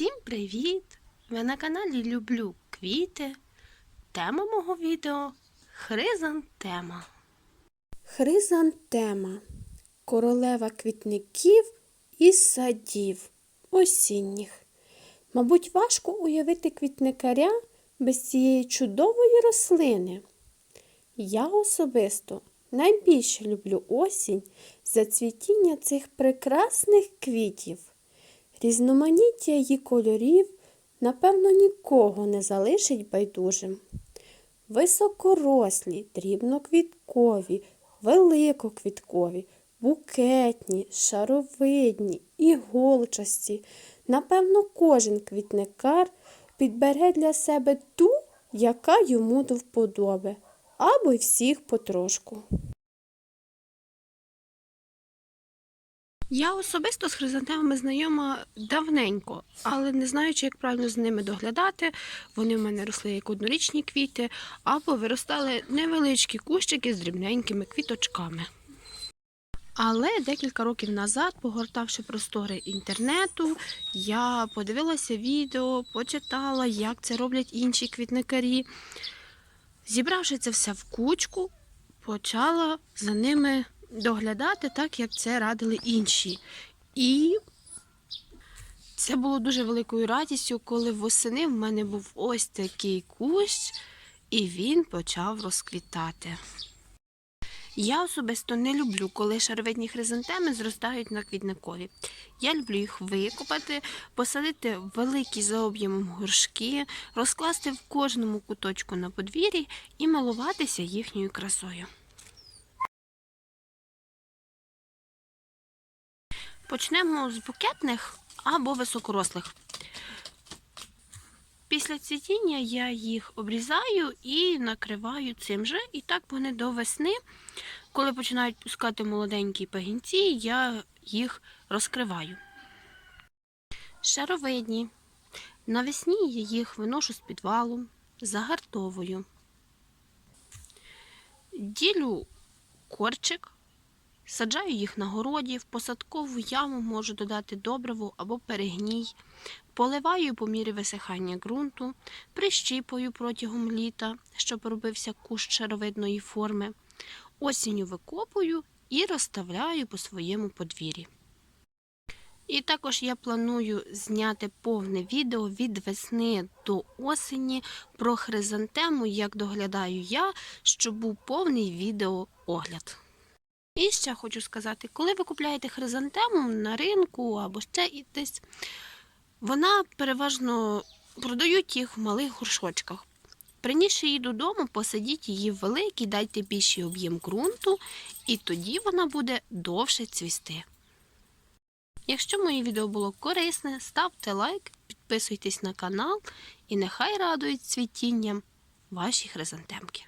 Всім привіт! Ви на каналі Люблю квіти. Тема мого відео хризантема. Хризантема королева квітників і садів осінніх. Мабуть, важко уявити квітникаря без цієї чудової рослини. Я особисто найбільше люблю осінь за цвітіння цих прекрасних квітів. Різноманіття її кольорів, напевно, нікого не залишить байдужим. Високорослі, дрібноквіткові, великоквіткові, букетні, шаровидні, іголчасті. Напевно, кожен квітникар підбере для себе ту, яка йому до вподоби, або й всіх потрошку. Я особисто з хризантемами знайома давненько, але не знаючи, як правильно з ними доглядати. Вони в мене росли як однорічні квіти, або виростали невеличкі кущики з дрібненькими квіточками. Але декілька років назад, погортавши простори інтернету, я подивилася відео, почитала, як це роблять інші квітникарі. Зібравши це все в кучку, почала за ними доглядати так, як це радили інші. І це було дуже великою радістю, коли восени в мене був ось такий кущ, і він почав розквітати. Я особисто не люблю, коли шаровидні хризантеми зростають на квітникові. Я люблю їх викопати, посадити в великі за об'ємом горшки, розкласти в кожному куточку на подвір'ї і милуватися їхньою красою. Почнемо з букетних або високорослих. Після цвітіння я їх обрізаю і накриваю цим же. І так вони до весни, коли починають пускати молоденькі пагінці, я їх розкриваю. Шаровидні. Навесні я їх виношу з підвалу, загартовую. Ділю корчик, саджаю їх на городі, в посадкову яму можу додати добриво або перегній. Поливаю по мірі висихання ґрунту, прищіпую протягом літа, щоб робився кущ шаровидної форми. Осінню викопую і розставляю по своєму подвір'ї. І також я планую зняти повне відео від весни до осені про хризантему, як доглядаю я, щоб був повний відеоогляд. І ще хочу сказати, коли ви купляєте хризантему на ринку або ще десь, вона переважно продають їх в малих горшочках. Принісши її додому, посадіть її в великий, дайте більший об'єм ґрунту, і тоді вона буде довше цвісти. Якщо моє відео було корисне, ставте лайк, підписуйтесь на канал і нехай радують цвітінням ваші хризантемки.